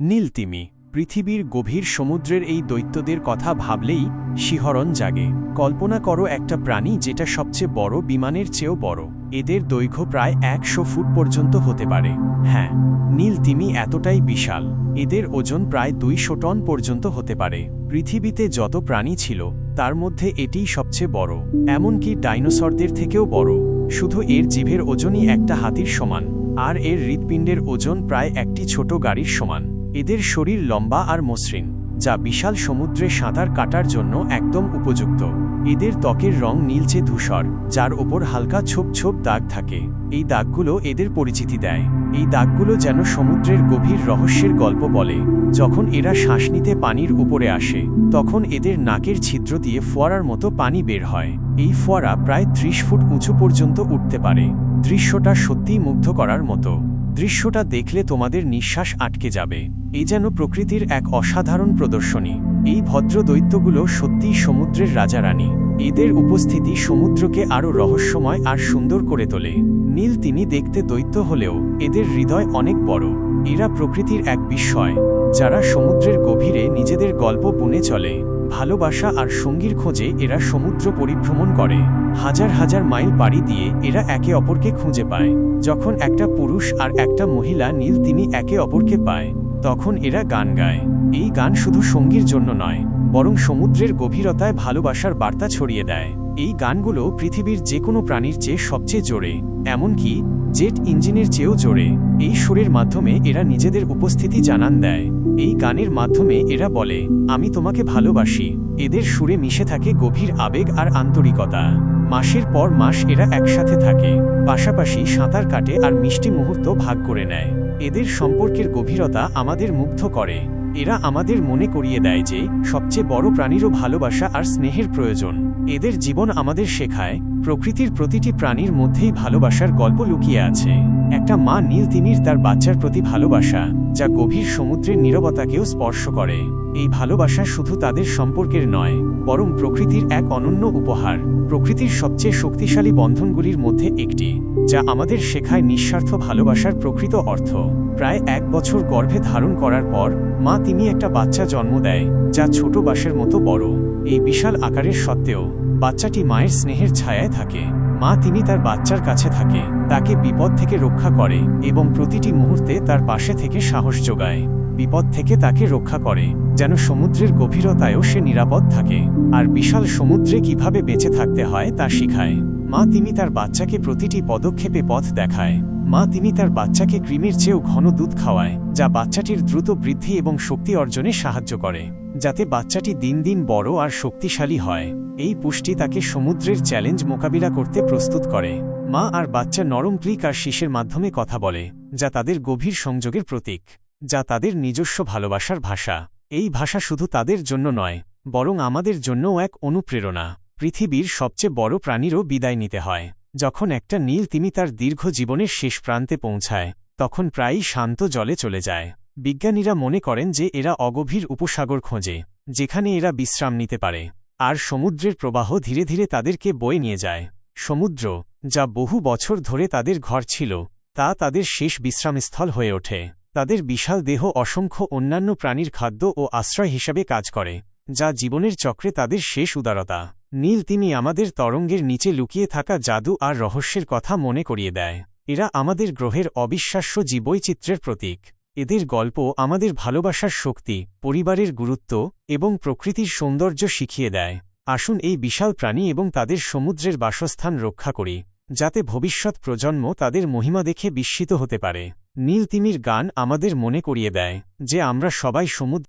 নীলতিমি পৃথিবীর গভীর সমুদ্রের এই দৈত্যদের কথা ভাবলেই শিহরণ জাগে। কল্পনা করো একটা প্রাণী যেটা সবচেয়ে বড়, বিমানের চেয়েও বড়। এদের দৈর্ঘ্য প্রায় একশো ফুট পর্যন্ত হতে পারে। হ্যাঁ নীলতিমি এতটাই বিশাল। এদের ওজন প্রায় দুইশো টন পর্যন্ত হতে পারে। পৃথিবীতে যত প্রাণী ছিল, তার মধ্যে এটিই সবচেয়ে বড়। এমনকি ডাইনোসরদের থেকেও বড়। শুধু এর জিভের ওজনই একটা হাতির সমান, আর এর হৃৎপিণ্ডের ওজন প্রায় একটি ছোট গাড়ির সমান। এদের শরীর লম্বা আর মসৃণ, যা বিশাল সমুদ্রে সাঁতার কাটার জন্য একদম উপযুক্ত। এদের ত্বকের রং নীলচে ধূসর, যার ওপর হালকা ছোপ ছোপ দাগ থাকে। এই দাগগুলো এদের পরিচিতি দেয়। এই দাগগুলো যেন সমুদ্রের গভীর রহস্যের গল্প বলে। যখন এরা শ্বাস নিতে পানির উপরে আসে, তখন এদের নাকের ছিদ্র দিয়ে ফোয়ারার মতো পানি বের হয়। এই ফোয়ারা প্রায় ত্রিশ ফুট উঁচু পর্যন্ত উঠতে পারে। দৃশ্যটা সত্যিই মুগ্ধ করার মতো। দৃশ্যটা দেখলে তোমাদের নিঃশ্বাস আটকে যাবে। এই যেন প্রকৃতির এক অসাধারণ প্রদর্শনী। এই ভদ্র দৈত্যগুলো সত্যিই সমুদ্রের রাজারানী। এদের উপস্থিতি সমুদ্রকে আরও রহস্যময় আর সুন্দর করে তোলে। নীল তিনি দেখতে দৈত্য হলেও এদের হৃদয় অনেক বড়। এরা প্রকৃতির এক বিস্ময়, যারা সমুদ্রের গভীরে নিজেদের গল্প বুনে চলে। ভালোবাসা আর সঙ্গীর খোঁজে এরা সমুদ্র পরিভ্রমণ করে। হাজার হাজার মাইল পাড়ি দিয়ে এরা একে অপরকে খুঁজে পায়। যখন একটা পুরুষ আর একটা মহিলা নীল তিনি একে অপরকে পায়, তখন এরা গান গায়। এই গান শুধু সঙ্গীর জন্য নয়, বরং সমুদ্রের গভীরতায় ভালোবাসার বার্তা ছড়িয়ে দেয়। এই গানগুলো পৃথিবীর যে কোনো প্রাণীর চেয়ে সবচেয়ে জোরে, এমনকি জেট ইঞ্জিনের চেয়েও জোরে। এই সুরের মাধ্যমে এরা নিজেদের উপস্থিতি জানান দেয়। এই গানের মাধ্যমে এরা বলে, আমি তোমাকে ভালোবাসি। এদের সুরে মিশে থাকে গভীর আবেগ আর আন্তরিকতা। মাসের পর মাস এরা একসাথে থাকে। পাশাপাশি সাঁতার কাটে আর মিষ্টি মুহূর্ত ভাগ করে নেয়। এদের সম্পর্কের গভীরতা আমাদের মুগ্ধ করে। এরা আমাদের মনে করিয়ে দেয় যে, সবচেয়ে বড় প্রাণীরও ভালোবাসা আর স্নেহের প্রয়োজন। এদের জীবন আমাদের শেখায় প্রকৃতির প্রতিটি প্রাণীর মধ্যেই ভালোবাসার গল্প লুকিয়ে আছে। একটা মা নীল তিমির তার বাচ্চার প্রতি ভালোবাসা, যা গভীর সমুদ্রের নীরবতাকেও স্পর্শ করে। এই ভালোবাসা শুধু তাদের সম্পর্কের নয়, বরং প্রকৃতির এক অনন্য উপহার। প্রকৃতির সবচেয়ে শক্তিশালী বন্ধনগুলির মধ্যে একটি, যা আমাদের শেখায় নিঃস্বার্থ ভালোবাসার প্রকৃত অর্থ। প্রায় এক বছর গর্ভে ধারণ করার পর, মা তিনি একটা বাচ্চা জন্ম দেয়, যা ছোট বাসের মতো বড়। এই বিশাল আকারের সত্ত্বেও বাচ্চাটি মায়ের স্নেহের ছায়ায় থাকে। মা তিনি তার বাচ্চার কাছে থাকে, তাকে বিপদ থেকে রক্ষা করে এবং প্রতিটি মুহূর্তে তার পাশে থেকে সাহস যোগায়। বিপদ থেকে তাকে রক্ষা করে, যেন সমুদ্রের গভীরতায়ও সে নিরাপদ থাকে। আর বিশাল সমুদ্রে কীভাবে বেঁচে থাকতে হয় তা শিখায়। মা তিনি তার বাচ্চাকে প্রতিটি পদক্ষেপে পথ দেখায়। মা তিনি তার বাচ্চাকে ক্রিমের চেয়েও ঘন দুধ খাওয়ায়, যা বাচ্চাটির দ্রুত বৃদ্ধি এবং শক্তি অর্জনে সাহায্য করে। যাতে বাচ্চাটি দিন দিন বড় আর শক্তিশালী হয়। এই পুষ্টি তাকে সমুদ্রের চ্যালেঞ্জ মোকাবিলা করতে প্রস্তুত করে। মা আর বাচ্চা নরম ক্লিক আর শীষের মাধ্যমে কথা বলে, যা তাদের গভীর সংযোগের প্রতীক, যা তাদের নিজস্ব ভালোবাসার ভাষা। এই ভাষা শুধু তাদের জন্য নয়, বরং আমাদের জন্যও এক অনুপ্রেরণা। পৃথিবীর সবচেয়ে বড় প্রাণীরও বিদায় নিতে হয়। যখন একটা নীল তিমি তার দীর্ঘ জীবনের শেষ প্রান্তে পৌঁছায়, তখন প্রায়ই শান্ত জলে চলে যায়। বিজ্ঞানীরা মনে করেন যে এরা অগভীর উপসাগর খোঁজে, যেখানে এরা বিশ্রাম নিতে পারে, আর সমুদ্রের প্রবাহ ধীরে ধীরে তাদেরকে বয়ে নিয়ে যায়। সমুদ্র, যা বহু বছর ধরে তাদের ঘর ছিল, তা তাদের শেষ বিশ্রামস্থল হয়ে ওঠে। তাদের বিশাল দেহ অসংখ্য অন্যান্য প্রাণীর খাদ্য ও আশ্রয় হিসাবে কাজ করে, যা জীবনের চক্রে তাদের শেষ উদারতা। নীল তিনি আমাদের তরঙ্গের নিচে লুকিয়ে থাকা জাদু আর রহস্যের কথা মনে করিয়ে দেয়। এরা আমাদের গ্রহের অবিশ্বাস্য জীবৈচিত্র্যের প্রতীক। এদের গল্প আমাদের ভালোবাসার শক্তি, পরিবারের গুরুত্ব এবং প্রকৃতির সৌন্দর্য শিখিয়ে দেয়। আসুন এই বিশাল প্রাণী এবং তাদের সমুদ্রের বাসস্থান রক্ষা করি, যাতে ভবিষ্যৎ প্রজন্ম তাদের মহিমা দেখে বিস্মিত হতে পারে। নীলতিমির গান আমাদের মনে করিয়ে দেয় যে আমরা সবাই সমুদ্র